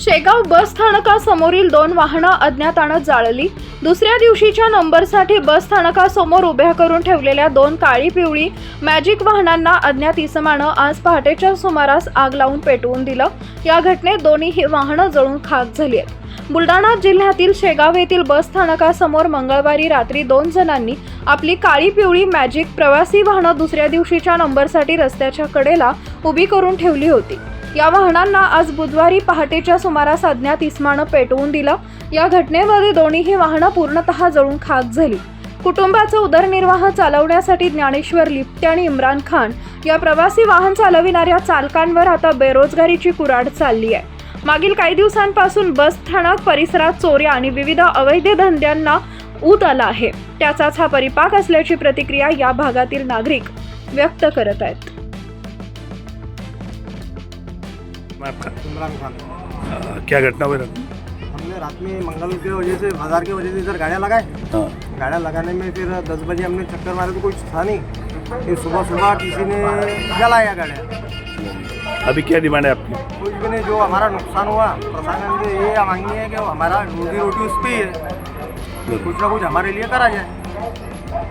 शेगाव बस स्थानकासमोरील दोन वाहनं अज्ञातानं जाळली. दुसऱ्या दिवशीच्या नंबरसाठी बस स्थानकासमोर उभ्या करून ठेवलेल्या दोन काळी पिवळी मॅजिक वाहनांना अज्ञात इसमानं आज पहाटेच्या सुमारास आग लावून पेटवून दिलं. या घटनेत दोन्ही वाहनं जळून खाक झाली आहेत. बुलढाणा जिल्ह्यातील शेगाव येथील बस स्थानकासमोर मंगळवारी रात्री दोन जणांनी आपली काळी पिवळी मॅजिक प्रवासी वाहनं दुसऱ्या दिवशीच्या नंबरसाठी रस्त्याच्या कडेला उभी करून ठेवली होती. या वाहनांना आज बुधवारी पहाटेच्या सुमारास अज्ञात इस्मानं पेटवून दिलं. या घटनेमध्ये दोन्हीही वाहनं पूर्णतः जळून खाक झाली. कुटुंबाचा उदरनिर्वाह चालवण्यासाठी ज्ञानेश्वर लिप्ते आणि इम्रान खान या प्रवासी वाहन चालविणाऱ्या चालकांवर आता बेरोजगारीची कुराड चालली आहे. मागील काही दिवसांपासून बस स्थानक परिसरात चोऱ्या आणि विविध अवैध धंद्यांना ऊत आला आहे. त्याचाच हा परिपाक असल्याची प्रतिक्रिया या भागातील नागरिक व्यक्त करत आहेत. मैं आपका इमरान खान क्या घटना हुई रात हमने रात में मंगल की वजह से बाजार की वजह से इधर गाड़ियाँ लगाए। हाँ। गाड़ियाँ लगाने में फिर दस बजे हमने चक्कर मारे तो कुछ था नहीं। फिर सुबह सुबह किसी ने जलाया गाड़ियाँ। अभी क्या डिमांड है आपकी? कुछ भी नहीं जो हमारा नुकसान हुआ प्रशासन के ये मांगनी है कि वो हमारा रोजी रोटी उस पर ही है। कुछ ना कुछ हमारे लिए करा जाए।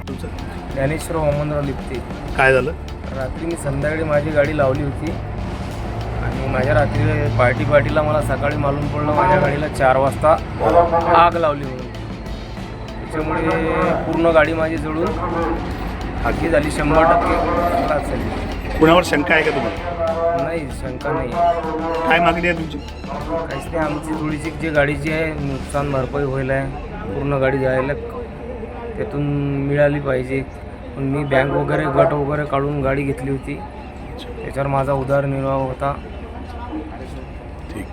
तुमचं ज्ञानेश्वर वामनराव लिप्ते। काय झालं? रात्री मी संध्याकाळी माझी गाडी लावली होती. आणि माझ्या रात्री पार्टी पार्टीला मला सकाळी मालूम पडलं माझ्या गाडीला चार वाजता आग लावली म्हणून. त्याच्यामुळे पूर्ण गाडी माझी जळून आगी झाली शंभर टक्के खराब झाली. कुणावर शंका आहे का तुम्हाला? नाही शंका नाही. काय मागणी आहे तुमची? काहीच नाही आमची थोडीशी जी गाडीची आहे नुकसान भरपाई व्हायला आहे. पूर्ण गाडी जायला त्यातून मिळाली पाहिजे. पण मी बँक वगैरे गट वगैरे काढून गाडी घेतली होती. त्याच्यावर माझा उदारनिर्वाह होता. ठीक.